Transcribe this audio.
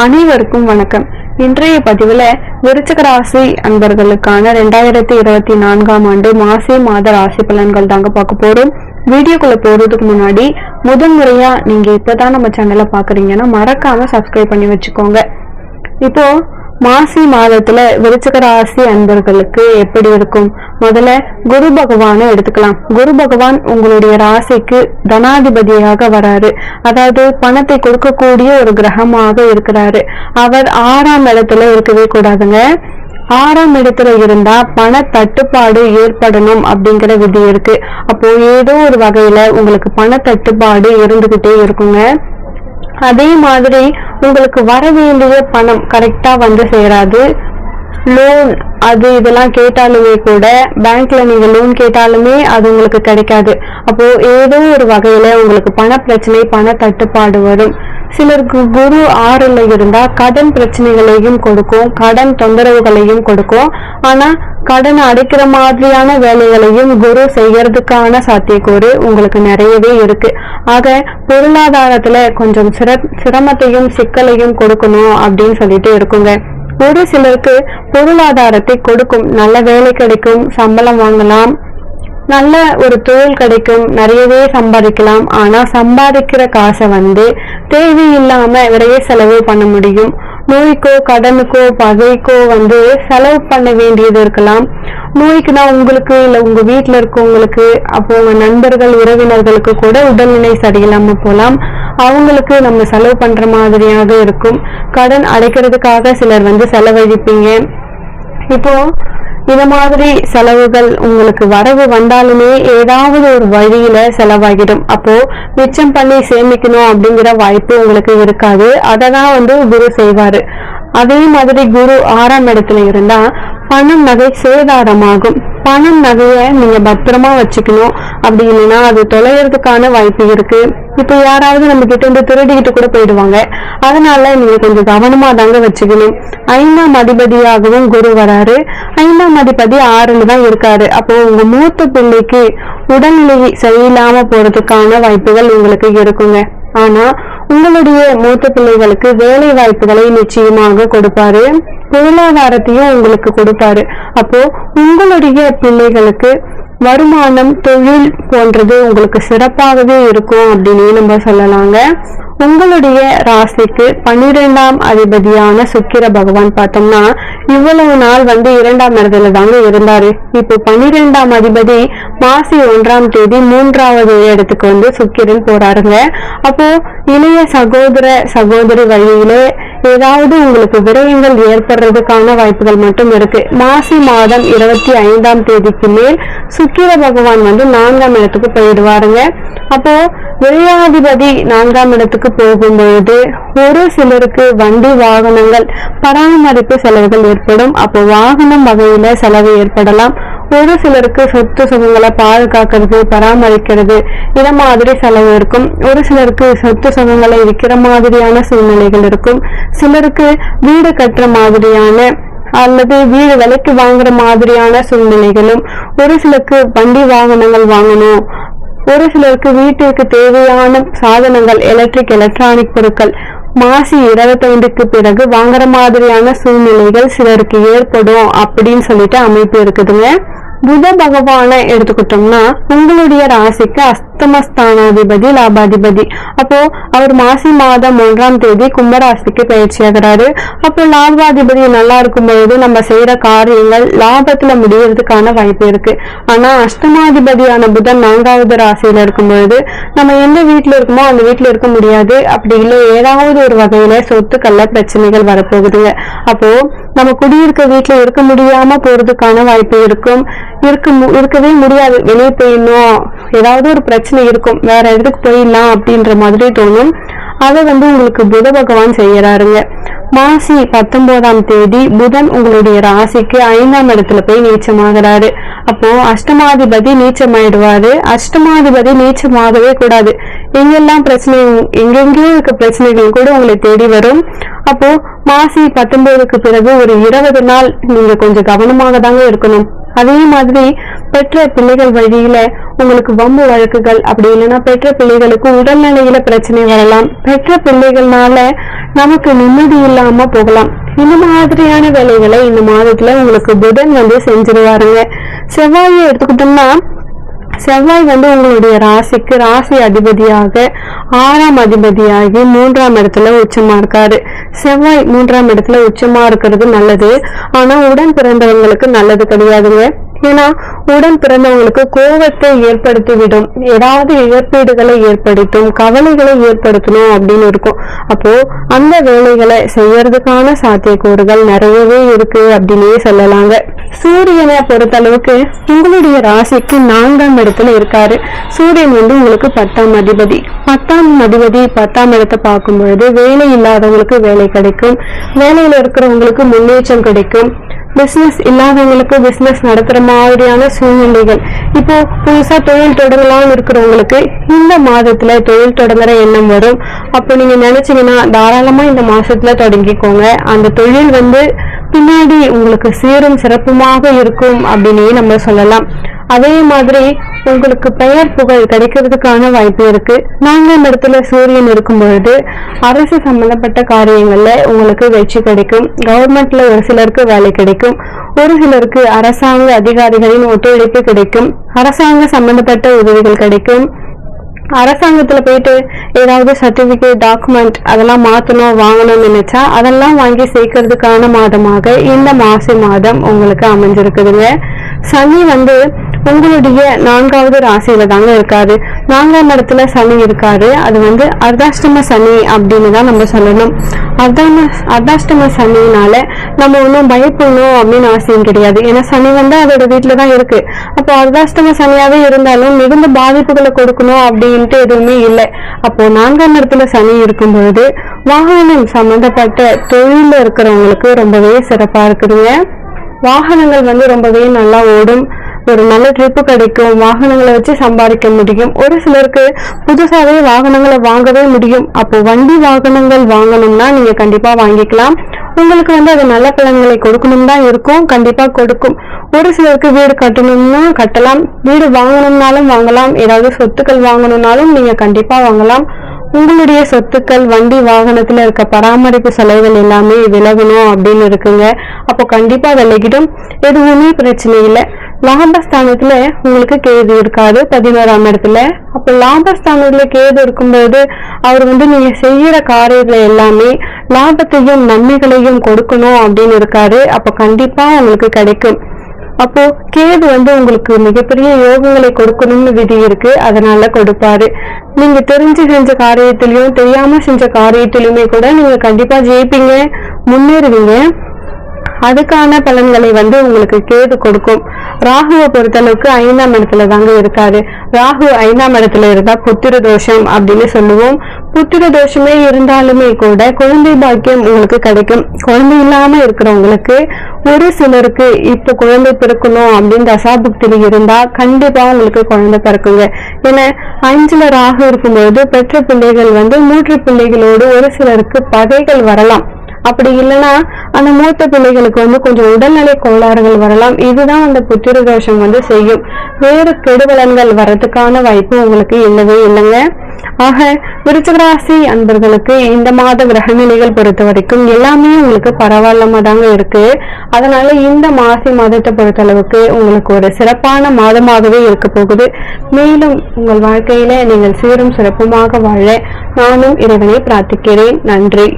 அனைவருக்கும் வணக்கம். இன்றைய பதிவுல விருச்சிக ராசி அன்பர்களுக்கான ரெண்டாயிரத்தி இருபத்தி நான்காம் ஆண்டு மாசி மாத ராசி பலன்கள் தாங்க பார்க்க போறோம். வீடியோக்குள்ள போறதுக்கு முன்னாடி முதல் முறையா நீங்க இப்பதான் நம்ம சேனலை பாக்குறீங்கன்னா மறக்காம சப்ஸ்கிரைப் பண்ணி வச்சுக்கோங்க. இப்போ மாசி மாதத்துல விருச்சிக ராசி அன்பர்களுக்கு எப்படி இருக்கும்? முதல்ல குரு பகவானை எடுத்துக்கலாம். குரு பகவான் உங்களுடைய ராசிக்கு தனாதிபதியாக வராரு. அதாவது பணத்தை கொடுக்கக்கூடிய ஒரு கிரகமாக இருக்கிறாரு. அவர் ஆறாம் இடத்துல இருக்கவே கூடாதுங்க. ஆறாம் இடத்துல இருந்தா பண தட்டுப்பாடு ஏற்படணும் அப்படிங்கிற விதி இருக்கு. அப்போ ஏதோ ஒரு வகையில உங்களுக்கு பண தட்டுப்பாடு இருந்துகிட்டே இருக்குங்க. அதே மாதிரி உங்களுக்கு வர வேண்டிய பணம் கரெக்டா வந்து சேராது. லோன் அது இதெல்லாம் கேட்டாலுமே கூட பேங்க்ல நீங்க லோன் கேட்டாலுமே அது உங்களுக்கு கிடைக்காது. அப்போ ஏதோ ஒரு வகையில உங்களுக்கு பண பிரச்சனை பண தட்டுப்பாடு வரும். சிலருக்கு குரு ஆறுல இருந்தா கடன் பிரச்சனைகளையும் கொடுக்கும் கடன் தொந்தரவுகளையும் கொடுக்கும். ஆனா கடன் அடைக்கிற மாதிரியான வேலைகளையும் குரு செய்யறதுக்கான சாத்தியக்கூறு உங்களுக்கு நிறையவே இருக்கு. ஆக பொருளாதாரத்துல கொஞ்சம் சிர சிரமத்தையும் சிக்கலையும் கொடுக்கணும் அப்படின்னு சொல்லிட்டு இருக்குங்க. ஒரு சிலருக்கு பொருளாதாரத்தை கொடுக்கும் நல்ல வேலை கிடைக்கும் சம்பளம் வாங்கலாம் நல்ல ஒரு தொழில் கிடைக்கும் நிறையவே சம்பாதிக்கலாம். ஆனா சம்பாதிக்கிற காசை வந்து தேவையில்லாம விரைய செலவு பண்ண முடியும். நோய்க்கோ கடனுக்கோ பகைக்கோ வந்து செலவு பண்ண வேண்டியது இருக்கலாம். நோய்க்குனா உங்களுக்கு இல்ல உங்க வீட்டுல இருக்கவங்களுக்கு அப்போ உங்க நண்பர்கள் உறவினர்களுக்கு கூட உடல்நிலை சரியில்லாம போலாம். அவங்களுக்கு நம்ம செலவு பண்ற மாதிரியாக இருக்கும். கடன் அடைக்கிறதுக்காக சிலர் வந்து செலவழிப்பீங்க. இப்போ இந்த மாதிரி செலவுகள் உங்களுக்கு வரவு வந்தாலுமே ஏதாவது ஒரு வழியில செலவாகிடும். அப்போ மிச்சம் பண்ணி சேமிக்கணும் அப்படிங்கிற வாய்ப்பு உங்களுக்கு இருக்காது. அதை தான் வந்து குரு செய்வாரு. அதே மாதிரி குரு ஆறாம் இடத்துல இருந்தா பணம் நகை சேதாரமாகும். பணம் நகையை நீங்க பத்திரமா வச்சுக்கணும். அப்படி இல்லைன்னா அது தொலைகிறதுக்கான வாய்ப்பு இருக்கு. இப்போ யாராவது நம்ம கிட்ட இருந்து திருடிக்கிட்டு கூட போயிடுவாங்க. அதனால நீங்க கொஞ்சம் கவனமா தாங்க வச்சுக்கணும். ஐந்தாம் அதிபதியாகவும் குரு வராரு. ஐந்தாம் அதிபதி ஆறுல தான் இருக்காரு. அப்போ உங்க மூத்த பிள்ளைக்கு உடல்நிலை சரியில்லாம போறதுக்கான வாய்ப்புகள் உங்களுக்கு இருக்குங்க. ஆனா உங்களுடைய மூத்த பிள்ளைகளுக்கு வேலை வாய்ப்புகளை நிச்சயமாக கொடுப்பாரு. பொருளாதாரத்தையும் உங்களுக்கு கொடுப்பாரு. அப்போ உங்களுடைய பிள்ளைகளுக்கு வருமானம் தொழில் போன்றது உங்களுக்கு சிறப்பாகவே இருக்கும் அப்படின்னு நம்ம சொல்லலாங்க. உங்களுடைய ராசிக்கு பன்னிரெண்டாம் அதிபதியான சுக்கிர பகவான் பார்த்தோம்னா இவ்வளவு நாள் வந்து இரண்டாம் இடத்துல தாங்க இருந்தாரு. இப்போ பன்னிரெண்டாம் அதிபதி மாசி ஒன்றாம் தேதி மூன்றாவது இடத்துக்கு வந்து சுக்கிரன் போறாருங்க. அப்போ இளைய சகோதர சகோதரி வழியிலே ஏதாவது உங்களுக்கு விரயங்கள் ஏற்படுறதுக்கான வாய்ப்புகள் மட்டும் இருக்கு. மாசி மாதம் இருபத்தி ஐந்தாம் தேதிக்கு மேல் சுக்கிர பகவான் வந்து நான்காம் இடத்துக்கு போயிடுவாருங்க. அப்போ விரையாதிபதி நான்காம் இடத்துக்கு போகும்பொழுது ஒரு சிலருக்கு வண்டி வாகனங்கள் பராமரிப்பு செலவுகள் ஏற்படும். அப்போ வாகனம் வகையில செலவு ஏற்படலாம். ஒரு சிலருக்கு சொத்து சுகங்களை பாதுகாக்கிறது பராமரிக்கிறது இத மாதிரி செலவு இருக்கும். ஒரு சிலருக்கு சொத்து சுகங்களை விற்கிற மாதிரியான சூழ்நிலைகள் இருக்கும். சிலருக்கு வீடு கட்டுற மாதிரியான அல்லது வீடு விலைக்கு வாங்குற மாதிரியான சூழ்நிலைகளும் ஒரு சிலருக்கு வண்டி வாகனங்கள் வாங்கணும். ஒரு சிலருக்கு வீட்டிற்கு தேவையான சாதனங்கள் எலக்ட்ரிக் எலக்ட்ரானிக் பொருட்கள் மாசி இருபத்தைந்துக்கு பிறகு வாங்குற மாதிரியான சூழ்நிலைகள் சிலருக்கு ஏற்படும் அப்படின்னு சொல்லிட்டு அமைப்பு இருக்குதுங்க. புத பகவானை எடுத்துக்கிட்டோம்னா உங்களுடைய ராசிக்கு அஸ்தமஸ்தானாதிபதி லாபாதிபதி. அப்போ அவர் மாசி மாதம் ஒன்றாம் தேதி கும்பராசிக்கு பயிற்சியாகிறாரு. அப்போ லாபாதிபதி நல்லா இருக்கும் பொழுது நம்ம செய்யற காரியங்கள் லாபத்துல முடியறதுக்கான வாய்ப்பு இருக்கு. ஆனா அஷ்டமாதிபதியான புதன் நான்காவது ராசியில இருக்கும் பொழுது நம்ம எந்த வீட்டுல இருக்கோமோ அந்த வீட்டுல இருக்க முடியாது. அப்படி இல்லை ஏதாவது ஒரு வகையில சொத்துக்கள்ல பிரச்சனைகள் வரப்போகுதுங்க. அப்போ நம்ம குடியிருக்க வீட்டுல இருக்க முடியாம போறதுக்கான வாய்ப்பு இருக்கும். இருக்க இருக்கவே முடியாது. வெளியே போயிடணும். ஏதாவது ஒரு பிரச்சனை இருக்கும். வேற இடத்துக்கு போயிடலாம் அப்படின்ற மாதிரி தோணும். அதை வந்து உங்களுக்கு புத பகவான் செய்யறாருங்க. மாசி பத்தொன்பதாம் தேதி புதன் உங்களுடைய ராசிக்கு ஐந்தாம் இடத்துல போய் நீச்சமாகிறாரு. அப்போ அஷ்டமாதிபதி நீச்சமாயிடுவாரு. அஷ்டமாதிபதி நீச்சமாகவே கூடாது. எங்கெல்லாம் பிரச்சனை எங்கெங்கேயோ இருக்க பிரச்சனைகள் கூட உங்களை தேடி வரும். அப்போ மாசி பத்தொன்பதுக்கு பிறகு ஒரு இருபது நாள் நீங்க கொஞ்சம் கவனமாக தாங்க இருக்கணும். அதே மாதிரி பெற்ற பிள்ளைகள் வழியில உங்களுக்கு வம்பு வழக்குகள் அப்படி இல்லைன்னா பெற்ற பிள்ளைகளுக்கு உடல்நிலையில பிரச்சனை வரலாம். பெற்ற பிள்ளைகள்னால நமக்கு நிம்மதி இல்லாம போகலாம். இந்த மாதிரியான வேலைகளை இந்த மாதத்துல உங்களுக்கு புதன் வந்து செஞ்சிருவாருங்க. செவ்வாயை எடுத்துக்கிட்டோம்னா செவ்வாய் வந்து உங்களுடைய ராசிக்கு ராசி அதிபதியாக ஆறாம் அதிபதியாகி மூன்றாம் இடத்துல உச்சமா இருக்காரு. செவ்வாய் மூன்றாம் இடத்துல உச்சமா இருக்கிறது நல்லது. ஆனா உடன் பிறந்தவங்களுக்கு நல்லது கிடையாதுங்க. ஏன்னா உடன் பிறந்தவங்களுக்கு கோபத்தை ஏற்படுத்திவிடும். ஏதாவது இழப்பீடுகளை ஏற்படுத்தும் கவலைகளை ஏற்படுத்தணும் அப்படின்னு இருக்கும். அப்போ அந்த வேலைகளை செய்யறதுக்கான சாத்தியக்கூறுகள் நிறையவே இருக்கு அப்படின்னே சொல்லலாங்க. சூரியனை பொறுத்தளவுக்கு உங்களுடைய ராசிக்கு நான்காம் இடத்துல இருக்காரு. சூரியன் வந்து உங்களுக்கு பத்தாம் அதிபதி. பத்தாம் அதிபதி பத்தாம் இடத்தை பார்க்கும் பொழுது வேலை இல்லாதவங்களுக்கு வேலை கிடைக்கும். வேலையில இருக்கிறவங்களுக்கு முன்னேற்றம் கிடைக்கும். பிஸ்னஸ் இல்லாதவங்களுக்கு பிஸ்னஸ் நடத்துற மாதிரியான சூழ்நிலைகள். இப்போ புதுசா தொழில் தொடங்கலாம்னு இருக்கிறவங்களுக்கு இந்த மாதத்துல தொழில் தொடங்குற எண்ணம் வரும். அப்போ நீங்க நினைச்சீங்கன்னா தாராளமா இந்த மாசத்துல தொடங்கிக்கோங்க. அந்த தொழில் வந்து பின்னாடி உங்களுக்கு சீரும் சிறப்புமாக இருக்கும் அப்படின்னே நம்ம சொல்லலாம். அதே மாதிரி உங்களுக்கு பெயர் புகழ் கிடைக்கிறதுக்கான வாய்ப்பு இருக்கு. நான்காம் இடத்துல சூரியன் இருக்கும் பொழுது அரசு சம்பந்தப்பட்ட காரியங்கள்ல உங்களுக்கு வெற்றி கிடைக்கும். கவர்மெண்ட்ல ஒரு சிலருக்கு வேலை கிடைக்கும். ஒரு சிலருக்கு அரசாங்க அதிகாரிகளின் ஒத்துழைப்பு கிடைக்கும். அரசாங்க சம்பந்தப்பட்ட உதவிகள் கிடைக்கும். அரசாங்கத்துல போயிட்டு ஏதாவது சர்டிபிகேட் டாக்குமெண்ட் அதெல்லாம் மாத்தணும் வாங்கணும்னு நினைச்சா அதெல்லாம் வாங்கி சேர்க்கறதுக்கான மாதமாக இந்த மாசி மாதம் உங்களுக்கு அமைஞ்சிருக்குதுங்க. சனி வந்து உங்களுடைய நான்காவது ராசியில தாங்க இருக்காரு. நான்காம் இடத்துல சனி இருக்காரு. அது வந்து அர்த்தாஷ்டம சனி அப்படின்னு தான் நம்ம சொல்லணும். அர்த்தாம அர்த்தாஷ்டம சனினால நம்ம ஒன்றும் பயப்படணும் அப்படின்னு அவசியம் கிடையாது. ஏன்னா சனி வந்து அதோட வீட்டில் தான் இருக்கு. அப்போ அர்த்தாஷ்டம சனியாவே இருந்தாலும் மிகுந்த பாதிப்புகளை கொடுக்கணும் அப்படின்ட்டு எதுவுமே இல்லை. அப்போ நான்காம் இடத்துல சனி இருக்கும் பொழுது வாகனம் சம்பந்தப்பட்ட தொழில இருக்கிறவங்களுக்கு ரொம்பவே சிறப்பா இருக்குதுங்க. வாகனங்கள் வந்து ரொம்பவே நல்லா ஓடும். ஒரு நல்ல ட்ரிப்பு கிடைக்கும். வாகனங்களை வச்சு சம்பாதிக்க முடியும். ஒரு சிலருக்கு புதுசாகவே வாகனங்களை வாங்கவே முடியும். அப்போ வண்டி வாகனங்கள் வாங்கணும்னா நீங்க கண்டிப்பா வாங்கிக்கலாம். உங்களுக்கு வந்து அது நல்ல பலன்களை கொடுக்கணும் தான் இருக்கும். கண்டிப்பா கொடுக்கும். ஒரு சிலருக்கு வீடு கட்டணும்னா கட்டலாம். வீடு வாங்கணும்னாலும் வாங்கலாம். ஏதாவது சொத்துக்கள் வாங்கணும்னாலும் நீங்க கண்டிப்பா வாங்கலாம். உங்களுடைய சொத்துக்கள் வண்டி வாகனத்துல இருக்க பராமரிப்பு செலவுகள் எல்லாமே விலகணும் அப்படின்னு இருக்குங்க. அப்போ கண்டிப்பா விலகிடும். எதுவுமே பிரச்சனை இல்லை. லாபஸ்தானத்துல உங்களுக்கு கேது இருக்காது பதினோராம் இடத்துல. அப்போ லாபஸ்தானத்துல கேது இருக்கும்போது அவர் வந்து நீங்க செய்யற காரியத்துல எல்லாமே லாபத்தையும் நன்மைகளையும் கொடுக்கணும் அப்படின்னு இருக்காரு. அப்போ கண்டிப்பா உங்களுக்கு கிடைக்கும். அப்போ கேது வந்து உங்களுக்கு மிகப்பெரிய யோகங்களை கொடுக்கணும்னு விதி இருக்கு. அதனால கொடுப்பாரு. நீங்க தெரிஞ்சு செஞ்ச காரியத்திலயும் தெரியாம செஞ்ச காரியத்திலுமே கூட நீங்க கண்டிப்பா ஜெயிப்பீங்க முன்னேறுவீங்க. அதுக்கான பலன்களை வந்து உங்களுக்கு கேது கொடுக்கும். ராகுவை பொறுத்தளவுக்கு ஐந்தாம் இடத்துல தாங்க இருக்காரு. ராகு ஐந்தாம் இடத்துல இருந்தா புத்திர தோஷம் அப்படின்னு சொல்லுவோம். புத்திர தோஷமே இருந்தாலுமே கூட குழந்தை பாக்கியம் உங்களுக்கு கிடைக்கும். குழந்தை இல்லாம இருக்கிறவங்களுக்கு ஒரு சிலருக்கு இப்போ குழந்தை பிறக்கணும் அப்படின்னு தசாபுக்தி இருந்தா கண்டிப்பா உங்களுக்கு குழந்தை பிறக்குங்க. ஏன்னா அஞ்சுல ராகு இருக்கும்போது பெற்ற பிள்ளைகள் வந்து மூன்று பிள்ளைகளோடு ஒரு சிலருக்கு பகைகள் வரலாம். அப்படி இல்லைன்னா அந்த மூத்த பிள்ளைகளுக்கு வந்து கொஞ்சம் உடல்நிலை கோளாறுகள் வரலாம். இதுதான் அந்த புத்திர தோஷம் வந்து செய்யும். வேறு கெடுபலன்கள் வர்றதுக்கான வாய்ப்பு உங்களுக்கு இல்லவே இல்லைங்க. ஆக விருச்சகராசி அன்பர்களுக்கு இந்த மாத கிரக நிலைகள் பொறுத்த வரைக்கும் எல்லாமே உங்களுக்கு பரவாயில்லாம தாங்க இருக்கு. அதனால இந்த மாசி மாதத்தை பொறுத்தளவுக்கு உங்களுக்கு ஒரு சிறப்பான மாதமாகவே இருக்க போகுது. மேலும் உங்கள் வாழ்க்கையில நீங்கள் சீரும் சிறப்புமாக வாழ நானும் இறைவனை பிரார்த்திக்கிறேன். நன்றி.